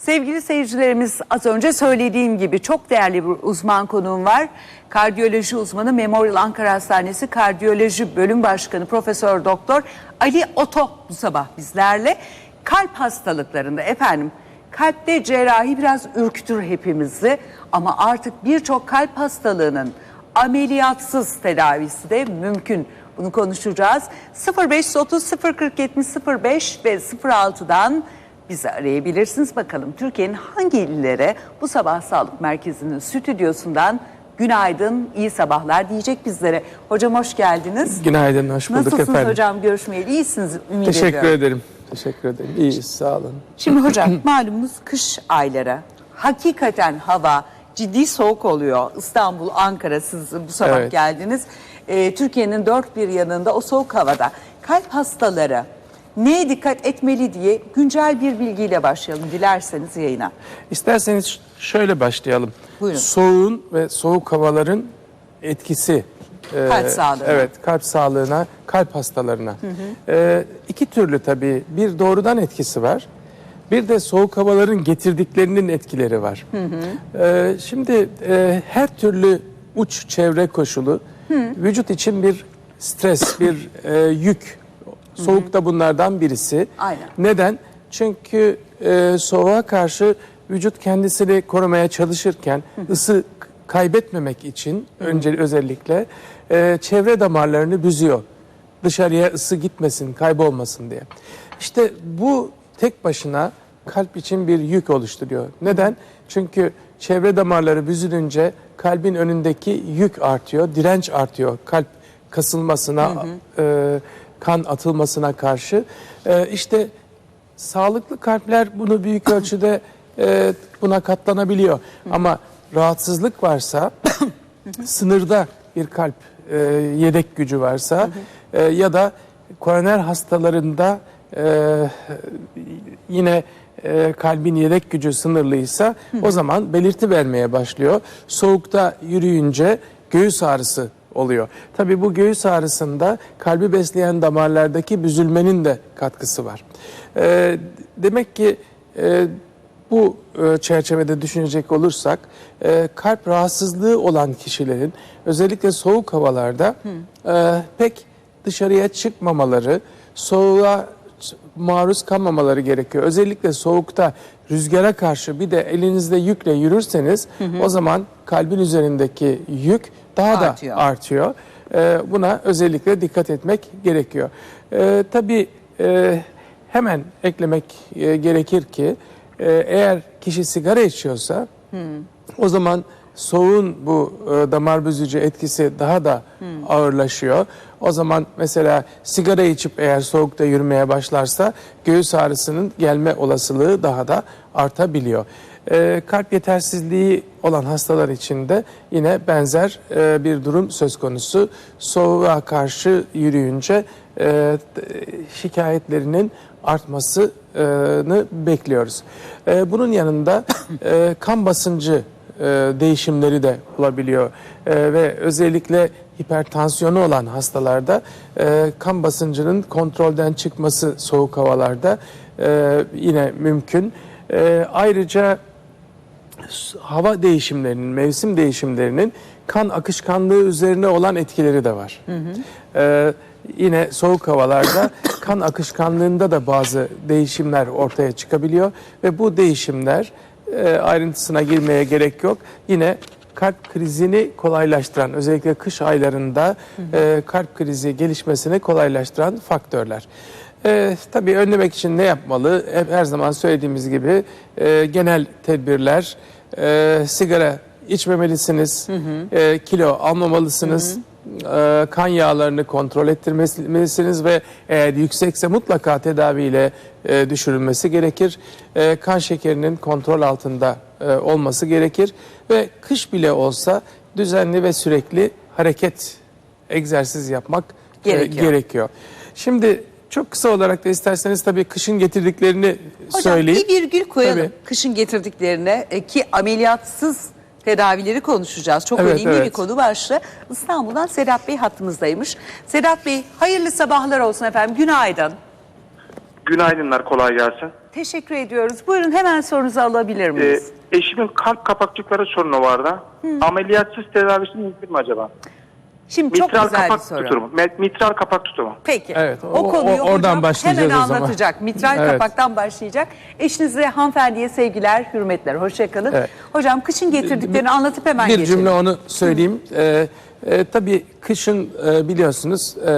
Sevgili seyircilerimiz az önce söylediğim gibi çok değerli bir uzman konuğum var. Kardiyoloji uzmanı Memorial Ankara Hastanesi Kardiyoloji Bölüm Başkanı Profesör Doktor Ali Oto bu sabah bizlerle. Kalp hastalıklarında efendim kalpte cerrahi biraz ürkütür hepimizi ama artık birçok kalp hastalığının ameliyatsız tedavisi de mümkün. Bunu konuşacağız. 0530 040 70 05 ve 06'dan bizi arayabilirsiniz. Bakalım Türkiye'nin hangi illere bu sabah sağlık merkezinin stüdyosundan günaydın, iyi sabahlar diyecek bizlere. Hocam hoş geldiniz. Günaydın, hoş bulduk Nasılsınız efendim. hocam görüşmeyeli? İyisiniz ümit Teşekkür ediyorum. ederim. Teşekkür ederim. İyiyiz, sağ olun. Şimdi hocam malumunuz kış ayları. Hakikaten hava ciddi soğuk oluyor. İstanbul, Ankara siz bu sabah Evet. geldiniz. Ee, Türkiye'nin dört bir yanında o soğuk havada kalp hastaları neye dikkat etmeli diye güncel bir bilgiyle başlayalım dilerseniz yayına. İsterseniz şöyle başlayalım. Buyurun. Soğuğun ve soğuk havaların etkisi. e, Kalp sağlığına. Evet, kalp sağlığına, kalp hastalarına. E, iki türlü tabii. Bir doğrudan etkisi var. Bir de soğuk havaların getirdiklerinin etkileri var. E, şimdi e, her türlü uç çevre koşulu vücut için bir stres, bir e, yük. Soğuk da bunlardan birisi. Aynen. Neden? Çünkü e, soğuğa karşı vücut kendisini korumaya çalışırken ısı kaybetmemek için önce özellikle e, çevre damarlarını büzüyor. Dışarıya ısı gitmesin, kaybolmasın diye. İşte bu tek başına kalp için bir yük oluşturuyor. Neden? Çünkü çevre damarları büzülünce kalbin önündeki yük artıyor, direnç artıyor. Kalp kasılmasına, e, kan atılmasına karşı. E, işte sağlıklı kalpler bunu büyük ölçüde e, buna katlanabiliyor. Ama rahatsızlık varsa, sınırda bir kalp e, yedek gücü varsa e, ya da koroner hastalarında e, yine e, kalbin yedek gücü sınırlıysa o zaman belirti vermeye başlıyor. Soğukta yürüyünce göğüs ağrısı oluyor. Tabii bu göğüs ağrısında kalbi besleyen damarlardaki büzülmenin de katkısı var. E, demek ki e, bu e, çerçevede düşünecek olursak e, kalp rahatsızlığı olan kişilerin özellikle soğuk havalarda e, pek dışarıya çıkmamaları, soğuğa maruz kalmamaları gerekiyor. Özellikle soğukta rüzgara karşı bir de elinizde yükle yürürseniz o zaman kalbin üzerindeki yük daha Artıyor. da artıyor. E, buna özellikle dikkat etmek gerekiyor. E, tabii e, hemen eklemek e, gerekir ki e, eğer kişi sigara içiyorsa o zaman soğuğun bu e, damar büzücü etkisi daha da ağırlaşıyor. O zaman mesela sigara içip eğer soğukta yürümeye başlarsa göğüs ağrısının gelme olasılığı daha da artabiliyor. E, kalp yetersizliği olan hastalar için de yine benzer e, bir durum söz konusu. Soğuğa karşı yürüyünce e, şikayetlerinin artmasını bekliyoruz. E, bunun yanında e, kan basıncı e, değişimleri de olabiliyor E, ve özellikle hipertansiyonu olan hastalarda e, kan basıncının kontrolden çıkması soğuk havalarda e, yine mümkün. E, ayrıca hava değişimlerinin, mevsim değişimlerinin kan akışkanlığı üzerine olan etkileri de var. Ee, yine soğuk havalarda kan akışkanlığında da bazı değişimler ortaya çıkabiliyor ve bu değişimler e, ayrıntısına girmeye gerek yok. Yine kalp krizini kolaylaştıran, özellikle kış aylarında e, kalp krizi gelişmesini kolaylaştıran faktörler. E, tabii önlemek için ne yapmalı? Hep her zaman söylediğimiz gibi e, genel tedbirler, e, sigara içmemelisiniz, e, kilo almamalısınız, e, kan yağlarını kontrol ettirmelisiniz ve eğer yüksekse mutlaka tedaviyle e, düşürülmesi gerekir. E, kan şekerinin kontrol altında e, olması gerekir ve kış bile olsa düzenli ve sürekli hareket, egzersiz yapmak e, Gerekiyor. gerekiyor. Şimdi çok kısa olarak da isterseniz tabii kışın getirdiklerini Hocam söyleyeyim. bir virgül koyalım Tabii. kışın getirdiklerine e, ki ameliyatsız tedavileri konuşacağız. Çok Evet, önemli bir evet. konu başlığı. İstanbul'dan Sedat Bey hattımızdaymış. Sedat Bey hayırlı sabahlar olsun efendim. Günaydın. Günaydınlar, kolay gelsin. Teşekkür ediyoruz. Buyurun hemen sorunuzu alabilir Ee, miyiz? eşimin kalp kapakçıkları sorunu vardı. Ameliyatsız tedavisi mümkün mü acaba? Şimdi çok mitral güzel bir kapak soru. tutumu. Me- Mitral kapak tutumu. Peki. Evet, o, o- konuyu o- oradan hocam başlayacağız hemen o zaman. anlatacak. Mitral Evet. kapaktan başlayacak. Eşinize hanımefendiye sevgiler, hürmetler. Hoşçakalın. Evet. Hocam kışın getirdiklerini anlatıp hemen bir geçelim. cümle onu söyleyeyim. Ee, e, tabii kışın e, biliyorsunuz e, e,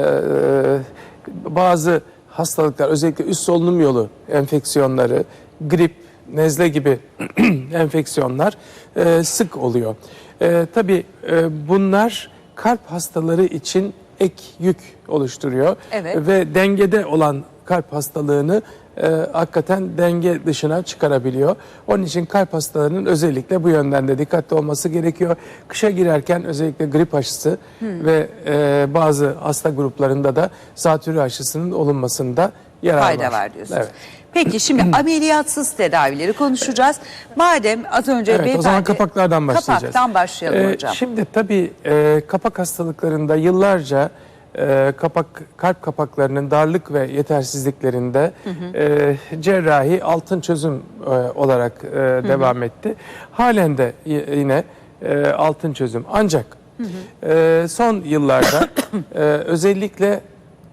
bazı hastalıklar özellikle üst solunum yolu enfeksiyonları, grip, nezle gibi enfeksiyonlar e, sık oluyor. E, tabii e, bunlar kalp hastaları için ek yük oluşturuyor Evet. ve dengede olan kalp hastalığını e, hakikaten denge dışına çıkarabiliyor. Onun için kalp hastalarının özellikle bu yönden de dikkatli olması gerekiyor. Kışa girerken özellikle grip aşısı ve e, bazı hasta gruplarında da zatürre aşısının olunmasında yarar fayda var. var diyorsunuz. Evet. Peki şimdi ameliyatsız tedavileri konuşacağız. Madem az önce Evet, o zaman beyefendi- kapaklardan başlayacağız. Kapaktan başlayalım Ee, hocam. Şimdi tabii e, kapak hastalıklarında yıllarca e, kapak kalp kapaklarının darlık ve yetersizliklerinde e, cerrahi altın çözüm e, olarak e, devam etti. Halen de yine e, altın çözüm. Ancak e, son yıllarda e, özellikle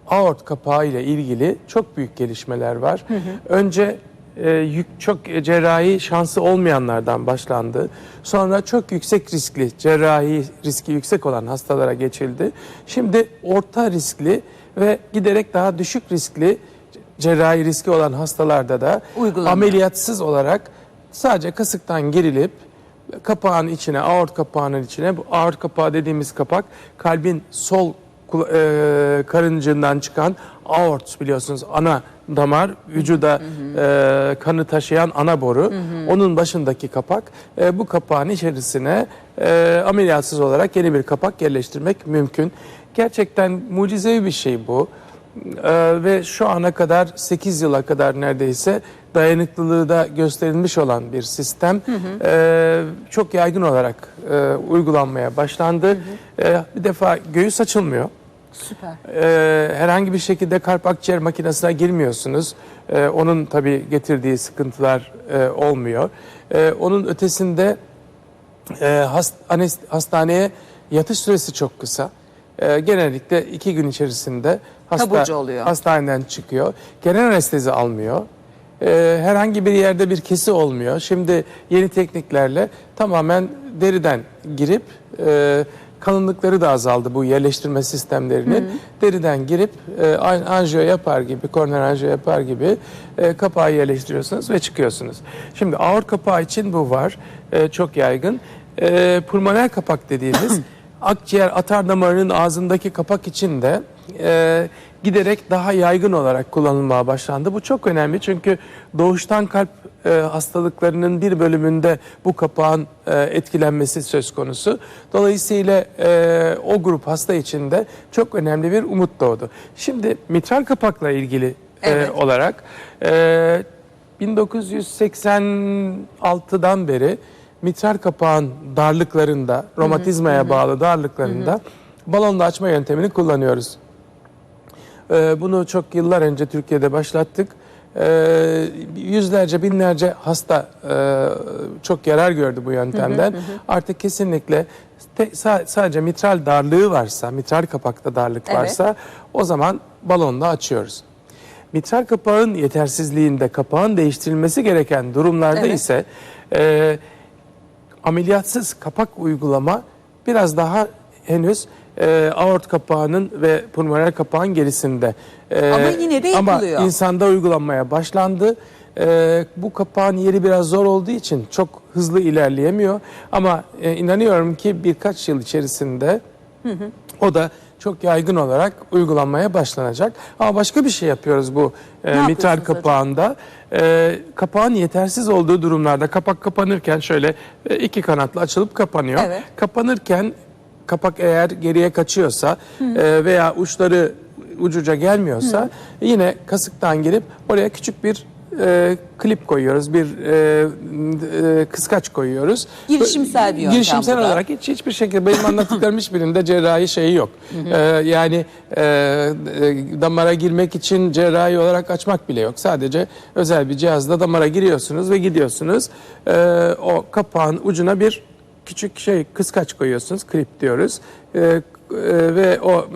aort kapağı ile ilgili çok büyük gelişmeler var. Önce e, çok cerrahi şansı olmayanlardan başlandı. Sonra çok yüksek riskli, cerrahi riski yüksek olan hastalara geçildi. Şimdi orta riskli ve giderek daha düşük riskli cerrahi riski olan hastalarda da Uygulanıyor. ameliyatsız olarak sadece kasıktan girilip kapağın içine, aort kapağının içine, bu aort kapağı dediğimiz kapak kalbin sol e, karıncığından çıkan aort biliyorsunuz ana damar, vücuda e, kanı taşıyan ana boru. Onun başındaki kapak. E, bu kapağın içerisine e, ameliyatsız olarak yeni bir kapak yerleştirmek mümkün. Gerçekten mucizevi bir şey bu. Ee, ve şu ana kadar 8 yıla kadar neredeyse dayanıklılığı da gösterilmiş olan bir sistem Ee, çok yaygın olarak e, uygulanmaya başlandı. Ee, bir defa göğüs açılmıyor. Süper. Ee, herhangi bir şekilde kalp akciğer makinesine girmiyorsunuz. Ee, onun tabii getirdiği sıkıntılar e, olmuyor. Ee, onun ötesinde e, hast- anes- hastaneye yatış süresi çok kısa. E, genellikle iki gün içerisinde hasta Taburcu oluyor. hastaneden çıkıyor. Genel anestezi almıyor. E, herhangi bir yerde bir kesi olmuyor. Şimdi yeni tekniklerle tamamen deriden girip e, kalınlıkları da azaldı bu yerleştirme sistemlerinin. Deriden girip e, an- anjiyo yapar gibi, koroner anjiyo yapar gibi e, kapağı yerleştiriyorsunuz ve çıkıyorsunuz. Şimdi aort kapağı için bu var. E, çok yaygın. E, pulmoner kapak dediğimiz akciğer atar damarının ağzındaki kapak için de e, giderek daha yaygın olarak kullanılmaya başlandı. Bu çok önemli çünkü doğuştan kalp e, hastalıklarının bir bölümünde bu kapağın e, etkilenmesi söz konusu. Dolayısıyla e, o grup hasta için de çok önemli bir umut doğdu. Şimdi mitral kapakla ilgili e, Evet. olarak e, 1986'dan beri mitral kapağın darlıklarında, romatizmaya bağlı darlıklarında balonla açma yöntemini kullanıyoruz. Ee, bunu çok yıllar önce Türkiye'de başlattık. Ee, yüzlerce, binlerce hasta e, çok yarar gördü bu yöntemden. Artık kesinlikle te- sadece mitral darlığı varsa, mitral kapakta darlık Evet. varsa o zaman balonla açıyoruz. Mitral kapağın yetersizliğinde kapağın değiştirilmesi gereken durumlarda Evet. ise e, ameliyatsız kapak uygulama biraz daha henüz e, aort kapağının ve pulmoner kapağın gerisinde. E, Ama yine de Ama yapılıyor. insanda uygulanmaya başlandı. E, bu kapağın yeri biraz zor olduğu için çok hızlı ilerleyemiyor. Ama e, inanıyorum ki birkaç yıl içerisinde o da çok yaygın olarak uygulanmaya başlanacak. Ama başka bir şey yapıyoruz bu e, mitral hocam? kapağında. E, kapağın yetersiz olduğu durumlarda kapak kapanırken şöyle e, iki kanatlı açılıp kapanıyor. Evet. Kapanırken kapak eğer geriye kaçıyorsa e, veya uçları ucuca gelmiyorsa yine kasıktan girip oraya küçük bir e, klip koyuyoruz, bir e, e, kıskaç koyuyoruz. Girişimsel bir yöntem Girişimsel bu da. olarak hiç hiçbir şekilde benim anlattıklarım hiçbirinde cerrahi şeyi yok. E, yani e, e, damara girmek için cerrahi olarak açmak bile yok. Sadece özel bir cihazla damara giriyorsunuz ve gidiyorsunuz. E, o kapağın ucuna bir küçük şey kıskaç koyuyorsunuz, klip diyoruz. E, e, ve o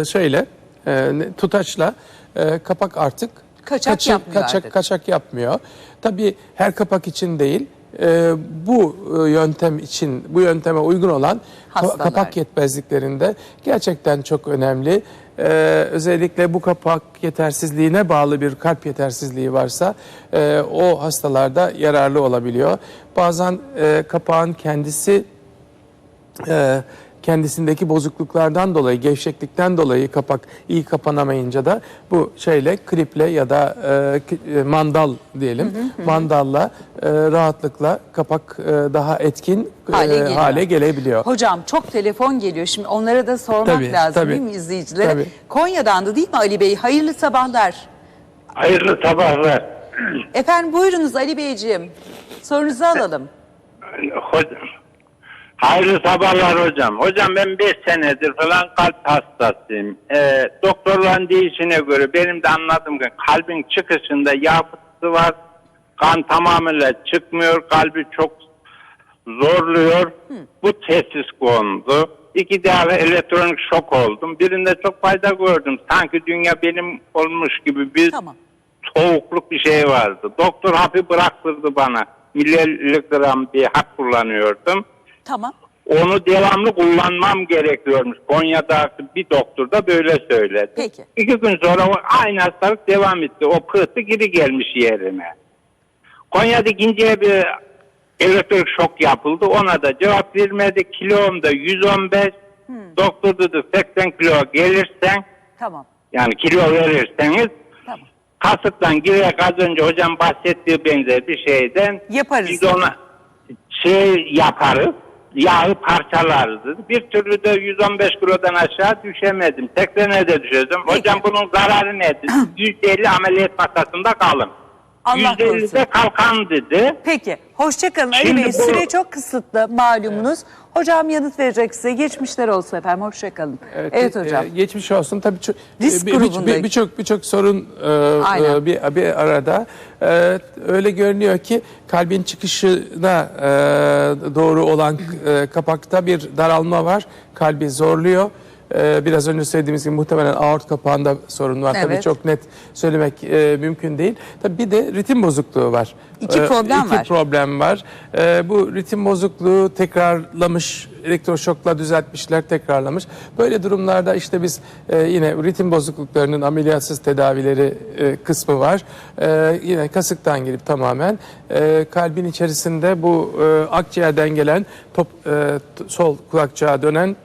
e, şeyle e, tutaçla e, kapak artık Kaçak yapmıyor kaçak, artık. kaçak yapmıyor. Tabii her kapak için değil. E, bu e, yöntem için, bu yönteme uygun olan ka- Hastalar. kapak yetmezliklerinde gerçekten çok önemli. E, özellikle bu kapak yetersizliğine bağlı bir kalp yetersizliği varsa e, o hastalarda yararlı olabiliyor. Bazen e, kapağın kendisi e, kendisindeki bozukluklardan dolayı, gevşeklikten dolayı kapak iyi kapanamayınca da bu şeyle, kliple ya da e, e, mandal diyelim, mandalla e, rahatlıkla kapak e, daha etkin e, Hale geliyor. hale gelebiliyor. Hocam çok telefon geliyor. Şimdi onlara da sormak Tabii, lazım tabii. değil mi izleyicilere? Tabii. Konya'dan da değil mi Ali Bey? Hayırlı sabahlar. Hayırlı sabahlar. Efendim buyurunuz Ali Beyciğim. Sorunuzu alalım. Hocam. Hayırlı sabahlar hocam. Hocam ben 5 senedir falan kalp hastasıyım. Ee, doktorların deyişine göre benim de anladığım ki kalbin çıkışında yağ fıtığı var. Kan tamamıyla çıkmıyor. Kalbi çok zorluyor. Bu tesis kondu. İki defa elektronik şok oldum. Birinde çok fayda gördüm. Sanki dünya benim olmuş gibi bir Tamam. soğukluk bir şey vardı. Doktor hapı bıraktırdı bana. Miligram bir hap kullanıyordum. Tamam. Onu devamlı kullanmam gerekiyormuş. Konya'da bir doktor da böyle söyledi. Peki. İki gün sonra o aynı hastalık devam etti. O pıhtı geri gelmiş yerine. Konya'da ikinciye bir elektrik şok yapıldı. Ona da cevap vermedi. Kilom da 115. Hmm. Doktor dedi 80 kilo gelirsen Tamam. yani kilo verirseniz Tamam. kasıktan girerek az önce hocam bahsettiği benzer bir şeyden Yaparız. biz ona şey yaparız yağı parçalarız dedi. Bir türlü de 115 kilodan aşağı düşemedim. 80'e de düşürdüm. Hocam bunun zararı nedir? 150 ameliyat masasında kalın. Allah 150 korusun. de kalkan dedi. Peki. Hoşçakalın Ali Şimdi Bey. bu- Süre çok kısıtlı malumunuz. Hocam yanıt verecek size. Geçmişler olsun efendim. Hoşçakalın. Evet, e, hocam. e, geçmiş olsun. Tabii çok Risk e, bir- bir- grubundayım. birçok birçok sorun e, Aynen. e, bir bir arada. E, öyle görünüyor ki kalbin çıkışına e, doğru olan e, kapakta bir daralma var. Kalbi zorluyor. E, biraz önce söylediğimiz gibi muhtemelen aort kapağında sorun var. Tabii Evet. çok net söylemek e, mümkün değil. Tabii bir de ritim bozukluğu var. İki E, problem iki var. problem var. Ee, bu ritim bozukluğu tekrarlamış, elektroşokla düzeltmişler, tekrarlamış. Böyle durumlarda işte biz e, yine ritim bozukluklarının ameliyatsız tedavileri e, kısmı var. E, yine kasıktan girip tamamen e, kalbin içerisinde bu e, akciğerden gelen top, e, sol kulakçığa dönen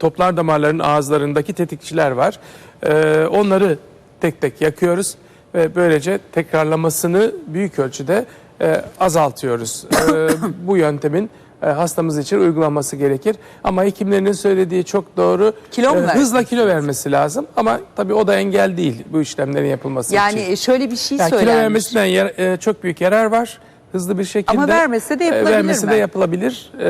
toplar damarların ağızlarındaki tetikçiler var. E, onları tek tek yakıyoruz ve böylece tekrarlamasını büyük ölçüde e, azaltıyoruz. E, bu yöntemin e, hastamız için uygulanması gerekir. Ama hekimlerinin söylediği çok doğru. Kilo mu E, hızla kilo vermesi lazım ama tabii o da engel değil bu işlemlerin yapılması Yani için. e, şöyle bir şey Yani kilo söylenmiş. vermesinden yer- e, çok büyük yarar var. Hızlı bir şekilde. Ama vermese de e, yapılabilir vermesi mi? de yapılabilir. e,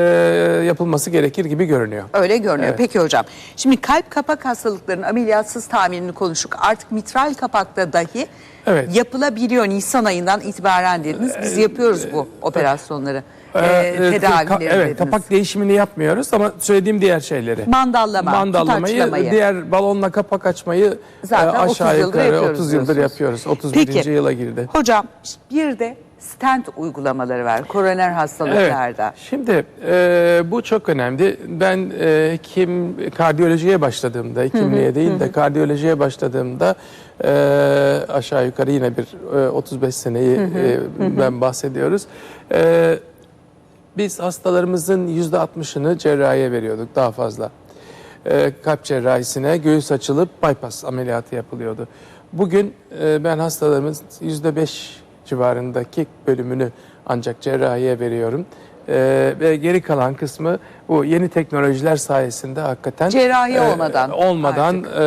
yapılması gerekir gibi görünüyor. Öyle görünüyor. Evet. Peki hocam. Şimdi kalp kapak hastalıklarının ameliyatsız tamirini konuştuk. Artık mitral kapakta dahi Evet. yapılabiliyor Nisan ayından itibaren dediniz. Biz yapıyoruz bu operasyonları. Ee, Ee, e, tedavileri evet, dediniz. kapak değişimini yapmıyoruz ama söylediğim diğer şeyleri. Mandallama, Mandallamayı, tutaçlamayı. diğer balonla kapak açmayı Zaten e, 30 aşağı yıldır yukarı yapıyoruz 30 yıldır diyorsunuz. yapıyoruz. 31. Peki. yıla girdi. Hocam bir de stent uygulamaları var koroner hastalıklarda. Şimdi e, bu çok önemli. Ben e, hekim kardiyolojiye başladığımda, hekimliğe değil de kardiyolojiye başladığımda e, aşağı yukarı yine bir e, 35 seneyi e, ben bahsediyoruz. E, biz hastalarımızın %60'ını cerrahiye veriyorduk daha fazla. E, kalp cerrahisine göğüs açılıp bypass ameliyatı yapılıyordu. Bugün e, ben hastalarımız %5 civarındaki bölümünü ancak cerrahiye veriyorum. E, ve geri kalan kısmı bu yeni teknolojiler sayesinde hakikaten Cerrahi olmadan olmadan e,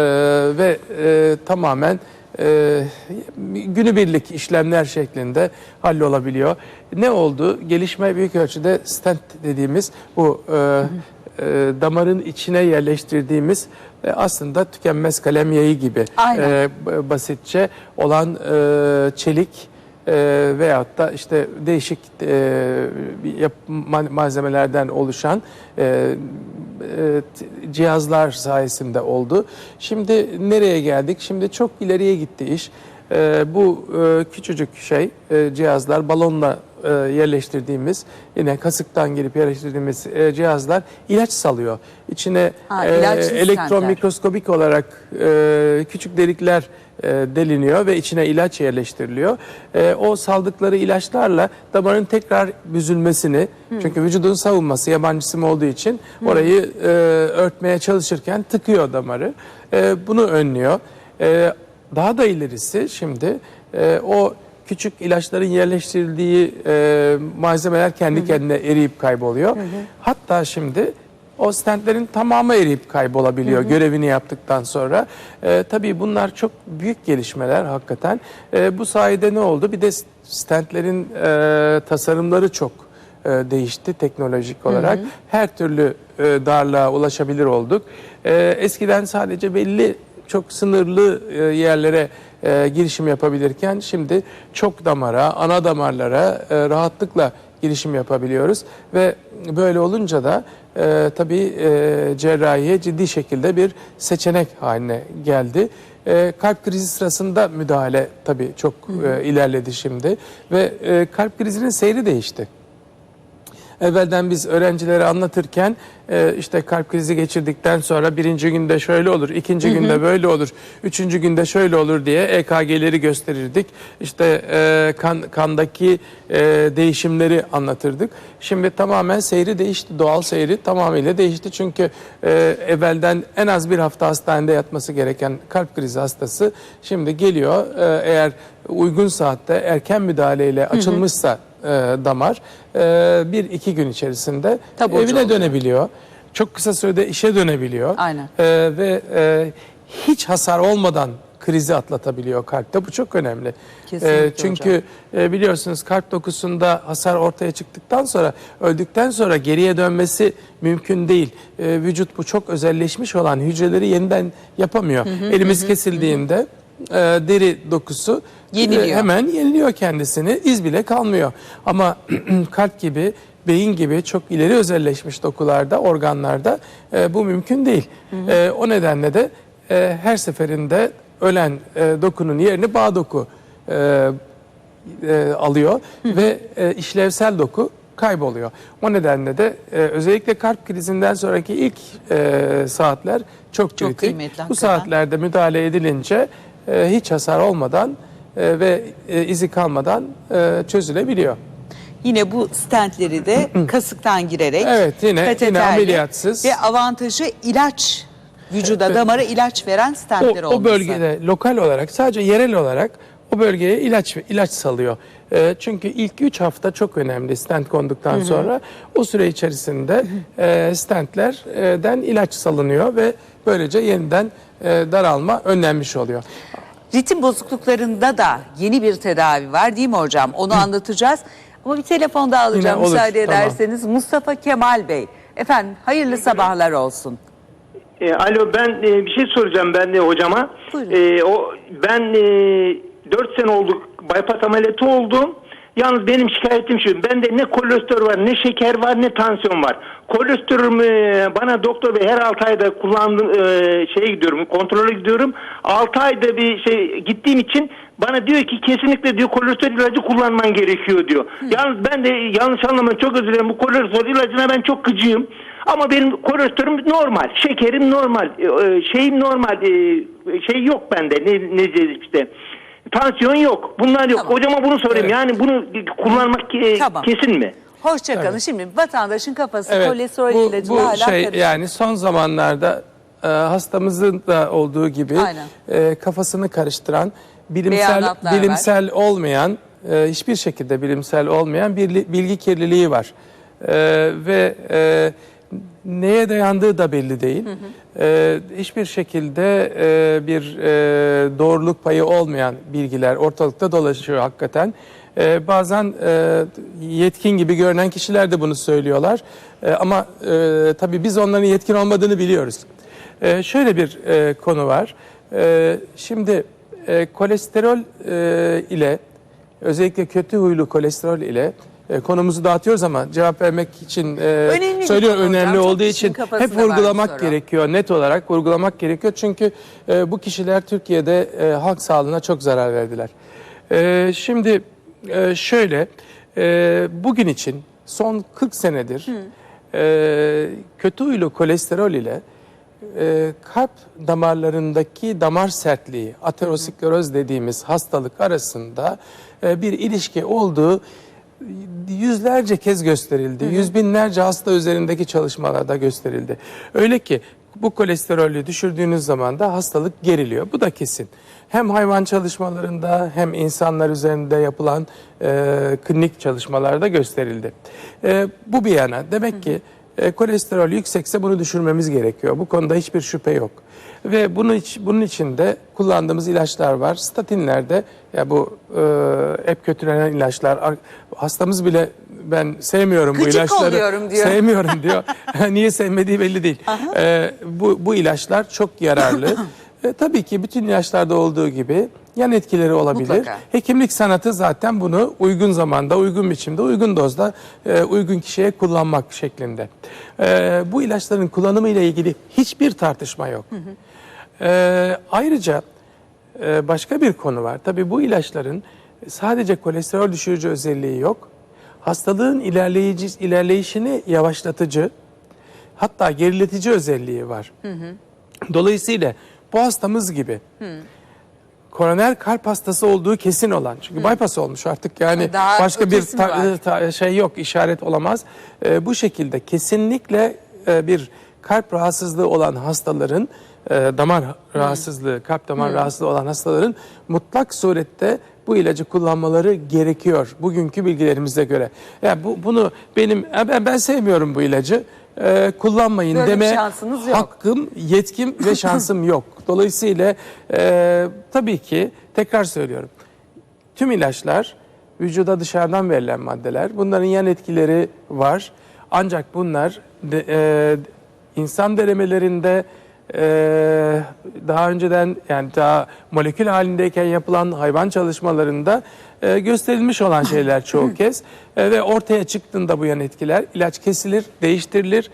ve e, tamamen e, günübirlik işlemler şeklinde hallolabiliyor. Ne oldu? Gelişme büyük ölçüde stent dediğimiz bu e, e, damarın içine yerleştirdiğimiz e, aslında tükenmez kalem yayı gibi Aynen. e, basitçe olan e, çelik e, veyahut da işte değişik e, yap- ma- malzemelerden oluşan e, e, cihazlar sayesinde oldu. Şimdi nereye geldik? Şimdi çok ileriye gitti iş. E, bu e, küçücük şey e, cihazlar balonla e, yerleştirdiğimiz yine kasıktan girip yerleştirdiğimiz e, cihazlar ilaç salıyor. İçine Ha, e, elektron mikroskobik olarak e, küçük delikler deliniyor ve içine ilaç yerleştiriliyor. E, o saldıkları ilaçlarla damarın tekrar büzülmesini çünkü vücudun savunması yabancı sim olduğu için orayı e, örtmeye çalışırken tıkıyor damarı. E, bunu önlüyor. E, daha da ilerisi şimdi e, o küçük ilaçların yerleştirildiği e, malzemeler kendi kendine eriyip kayboluyor. Hatta şimdi o stentlerin tamamı eriyip kaybolabiliyor görevini yaptıktan sonra. E, tabii bunlar çok büyük gelişmeler hakikaten. E, bu sayede ne oldu? Bir de stentlerin e, tasarımları çok e, değişti teknolojik olarak. Her türlü e, darlığa ulaşabilir olduk. E, eskiden sadece belli çok sınırlı e, yerlere e, girişim yapabilirken şimdi çok damara, ana damarlara e, rahatlıkla girişim yapabiliyoruz ve böyle olunca da e, tabii e, cerrahiye ciddi şekilde bir seçenek haline geldi. E, kalp krizi sırasında müdahale tabii çok e, ilerledi şimdi ve e, kalp krizinin seyri değişti. Evvelden biz öğrencilere anlatırken e, işte kalp krizi geçirdikten sonra birinci günde şöyle olur, ikinci günde böyle olur, üçüncü günde şöyle olur diye EKG'leri gösterirdik. İşte e, kan, kandaki e, değişimleri anlatırdık. Şimdi tamamen seyri değişti, doğal seyri tamamıyla değişti. Çünkü e, evvelden en az bir hafta hastanede yatması gereken kalp krizi hastası şimdi geliyor e, eğer uygun saatte erken müdahaleyle açılmışsa e, damar e, bir iki gün içerisinde Taburcu evine oluyor. dönebiliyor. Çok kısa sürede işe dönebiliyor. Aynen. E, ve e, hiç hasar olmadan krizi atlatabiliyor kalpte. Bu çok önemli. Kesinlikle E, çünkü e, biliyorsunuz kalp dokusunda hasar ortaya çıktıktan sonra öldükten sonra geriye dönmesi mümkün değil. E, vücut bu çok özelleşmiş olan hücreleri yeniden yapamıyor. Elimiz kesildiğinde e, deri dokusu Yeniliyor. e, hemen yeniliyor kendisini. iz bile kalmıyor. Ama kalp gibi, beyin gibi çok ileri özelleşmiş dokularda, organlarda e, bu mümkün değil. E, o nedenle de e, her seferinde ölen e, dokunun yerini bağ doku e, e, alıyor ve e, işlevsel doku kayboluyor. O nedenle de e, özellikle kalp krizinden sonraki ilk e, saatler çok kritik. kıymetli, Bu hakikaten. saatlerde müdahale edilince e, hiç hasar olmadan e, ve e, izi kalmadan e, çözülebiliyor. Yine bu stentleri de kasıktan girerek Evet, yine- yine ameliyatsız. ve avantajı ilaç vücuda damara ilaç veren O, stentler olması. o bölgede lokal olarak sadece yerel olarak o bölgeye ilaç ilaç salıyor. E, çünkü ilk 3 hafta çok önemli stent konduktan sonra. O süre içerisinde e, stentlerden ilaç salınıyor ve böylece yeniden e, daralma önlenmiş oluyor. Ritim bozukluklarında da yeni bir tedavi var değil mi hocam? Onu anlatacağız. Ama bir telefon daha alacağım Yine olur, müsaade tamam. ederseniz. Mustafa Kemal Bey. Efendim hayırlı sabahlar olsun. E, alo ben e, bir şey soracağım ben de hocama. Buyurun. E, o ben e, 4 sene oldu bypass ameliyatı oldum. Yalnız benim şikayetim şu. Bende ne kolesterol var, ne şeker var, ne tansiyon var. Kolesterolüm e, bana doktor bey her 6 ayda kullandığım e, şeye gidiyorum, kontrole gidiyorum. 6 ayda bir şey gittiğim için bana diyor ki kesinlikle diyor kolesterol ilacı kullanman gerekiyor diyor. Yalnız ben de yanlış anlamayın çok özür dilerim. Bu kolesterol ilacına ben çok gıcığım. Ama benim kolesterolüm normal, şekerim normal, e, e, şeyim normal, e, şey yok bende. Ne ne işte. Tansiyon yok. Bunlar yok. Tamam. Hocama bunu sorayım. Evet. Yani bunu kullanmak e, Tamam. kesin mi? Hoşçakalın. Evet. Şimdi vatandaşın kafası Evet, kolesterol bu, bu hala şey karışık. yani son zamanlarda e, hastamızın da olduğu gibi Aynen. e, kafasını karıştıran bilimsel bilimsel olmayan e, hiçbir şekilde bilimsel olmayan bir bilgi kirliliği var. E, ve e, Neye dayandığı da belli değil. Ee, hiçbir şekilde e, bir e, doğruluk payı olmayan bilgiler ortalıkta dolaşıyor hakikaten. Ee, bazen e, yetkin gibi görünen kişiler de bunu söylüyorlar. Ee, ama e, tabii biz onların yetkin olmadığını biliyoruz. Ee, şöyle bir e, konu var. Ee, şimdi e, kolesterol e, ile özellikle kötü huylu kolesterol ile e, konumuzu dağıtıyoruz ama cevap vermek için e, Önemli söylüyorum hocam. önemli Çok olduğu kişinin için hep vurgulamak gerekiyor. Net olarak vurgulamak gerekiyor. Çünkü e, bu kişiler Türkiye'de e, halk sağlığına çok zarar verdiler. E, şimdi e, şöyle e, bugün için son 40 senedir e, kötü huylu kolesterol ile e, kalp damarlarındaki damar sertliği, ateroskleroz dediğimiz hastalık arasında e, bir ilişki olduğu yüzlerce kez gösterildi. Yüz binlerce hasta üzerindeki çalışmalarda gösterildi. Öyle ki bu kolesterolü düşürdüğünüz zaman da hastalık geriliyor. Bu da kesin. Hem hayvan çalışmalarında hem insanlar üzerinde yapılan e, klinik çalışmalarda gösterildi. E, bu bir yana. Demek ki e, kolesterol yüksekse bunu düşürmemiz gerekiyor. Bu konuda hiçbir şüphe yok. Ve bunun, iç, bunun için de kullandığımız ilaçlar var. Statinlerde ya bu e, hep kötülenen ilaçlar. Hastamız bile ben sevmiyorum bu Gıcık ilaçları. oluyorum diyor. Sevmiyorum diyor. Niye sevmediği belli değil. E, bu, bu ilaçlar çok yararlı. e, tabii ki bütün ilaçlarda olduğu gibi yan etkileri olabilir. Mutlaka. Hekimlik sanatı zaten bunu uygun zamanda, uygun biçimde, uygun dozda, e, uygun kişiye kullanmak şeklinde. E, bu ilaçların kullanımı ile ilgili hiçbir tartışma yok. E, ayrıca e, başka bir konu var. Tabii bu ilaçların sadece kolesterol düşürücü özelliği yok. Hastalığın ilerleyici, ilerleyişini yavaşlatıcı, hatta geriletici özelliği var. Dolayısıyla bu hastamız gibi koroner kalp hastası olduğu kesin olan. Çünkü bypass olmuş artık yani Daha başka bir ta- ta- şey yok, işaret olamaz. Ee, bu şekilde kesinlikle e, bir kalp rahatsızlığı olan hastaların e, damar rahatsızlığı, kalp damar rahatsızlığı olan hastaların mutlak surette bu ilacı kullanmaları gerekiyor bugünkü bilgilerimize göre. Ya bu bunu benim "Ya ben ben sevmiyorum bu ilacı. e, kullanmayın Böyle deme yok. hakkım, yetkim ve şansım yok. Dolayısıyla e, tabii ki tekrar söylüyorum. Tüm ilaçlar vücuda dışarıdan verilen maddeler. Bunların yan etkileri var. Ancak bunlar de, e, insan denemelerinde e, daha önceden yani daha molekül halindeyken yapılan hayvan çalışmalarında e, gösterilmiş olan şeyler çoğu kez E, ve ortaya çıktığında bu yan etkiler ilaç kesilir, değiştirilir.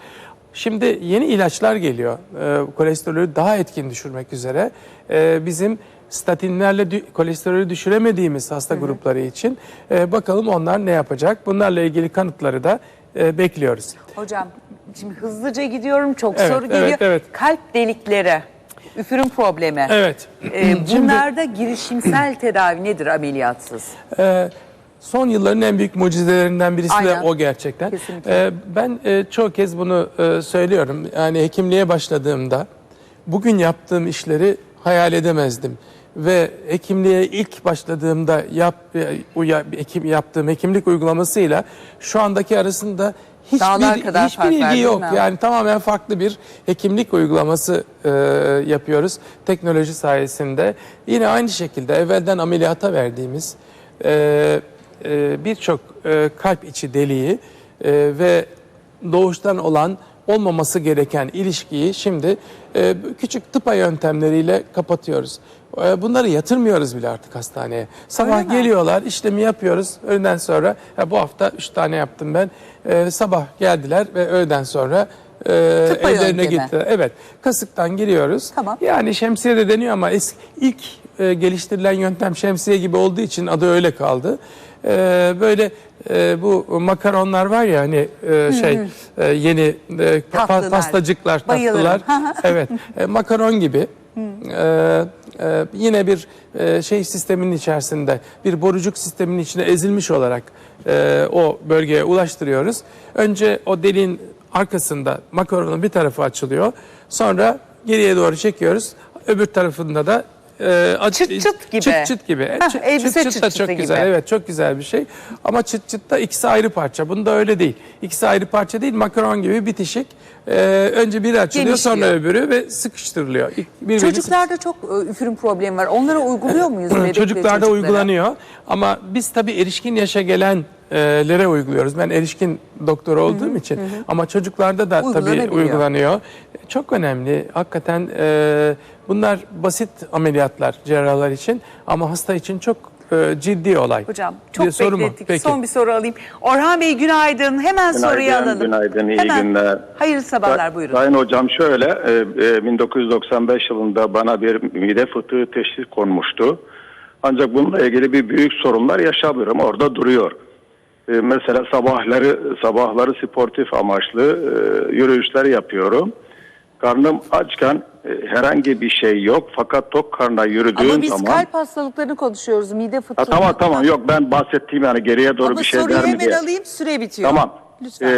Şimdi yeni ilaçlar geliyor. E, kolesterolü daha etkin düşürmek üzere. E, bizim statinlerle dü- kolesterolü düşüremediğimiz hasta grupları için e, bakalım onlar ne yapacak? Bunlarla ilgili kanıtları da e, bekliyoruz. Hocam şimdi hızlıca gidiyorum çok Evet, soru evet, geliyor. evet. Kalp delikleri, üfürüm problemi. Evet. Şimdi- bunlarda girişimsel tedavi nedir ameliyatsız? Ee, son yılların en büyük mucizelerinden birisi Aynen. de o gerçekten. Kesinlikle. Ee, ben e, çoğu kez bunu e, söylüyorum. Yani hekimliğe başladığımda bugün yaptığım işleri hayal edemezdim. Ve hekimliğe ilk başladığımda yap, e, hekim, yaptığım hekimlik uygulamasıyla şu andaki arasında hiçbir, kadar hiçbir ilgi yok. Yani tamamen farklı bir hekimlik uygulaması e, yapıyoruz teknoloji sayesinde. Yine aynı şekilde evvelden ameliyata verdiğimiz e, e, birçok e, kalp içi deliği e, ve doğuştan olan olmaması gereken ilişkiyi şimdi e, küçük tıpa yöntemleriyle kapatıyoruz. E, bunları yatırmıyoruz bile artık hastaneye. Sabah geliyorlar, işlemi yapıyoruz. Öğleden sonra ya bu hafta 3 tane yaptım ben. E, sabah geldiler ve öğleden sonra e, Tıpa evlerine yöntemi. gittiler. Evet, kasıktan giriyoruz. Tamam. Yani şemsiye de deniyor ama eski, ilk e, geliştirilen yöntem şemsiye gibi olduğu için adı öyle kaldı. E, böyle e, bu makaronlar var ya hani e, şey e, yeni e, pa- Tatlılar. pastacıklar Bayılırım. tatlılar. evet, e, makaron gibi. E, e, yine bir e, şey sisteminin içerisinde bir borucuk sisteminin içine ezilmiş olarak e, o bölgeye ulaştırıyoruz. Önce o deliğin arkasında makaronun bir tarafı açılıyor. Sonra geriye doğru çekiyoruz. Öbür tarafında da e, acı- Çıt çıt gibi. Çıt çıt gibi. Heh, Çıt- elbise çıt çıt da çok çıtı güzel. gibi. Evet çok güzel bir şey. Ama çıt çıt da ikisi ayrı parça. Bunda öyle değil. İkisi ayrı parça değil. Makaron gibi bitişik. E, önce biri açılıyor sonra Genişliyor. öbürü ve sıkıştırılıyor. Birbirini Çocuklarda çok e, üfürüm problemi var. Onlara uyguluyor muyuz? Çocuklarda çocuklara? uygulanıyor ama biz tabii erişkin yaşa gelenlere uyguluyoruz. Ben erişkin doktor olduğum için ama çocuklarda da tabii uygulanıyor. Çok önemli. Hakikaten e, bunlar basit ameliyatlar cerrahlar için ama hasta için çok e, ciddi olay. Hocam Bir çok soru mu? beklettik. Peki. Son bir soru alayım. Orhan Bey günaydın. Hemen Günaydın, soruyu alalım. günaydın, iyi Hemen. günler. Hayırlı sabahlar buyurun. Sayın hocam şöyle, e, e, 1995 yılında bana bir mide fıtığı teşhis konmuştu. Ancak bununla ilgili bir büyük sorunlar yaşamıyorum. Orada duruyor. E, mesela sabahları sabahları sportif amaçlı e, yürüyüşler yapıyorum. Karnım açken e, herhangi bir şey yok. Fakat tok karnına yürüdüğüm Ama biz zaman... kalp hastalıklarını konuşuyoruz. Mide fıtığı. Ha, tamam tamam yok ben bahsettiğim yani geriye doğru Ama bir şey soruyu der mi hemen diye. alayım süre bitiyor. Tamam. Lütfen.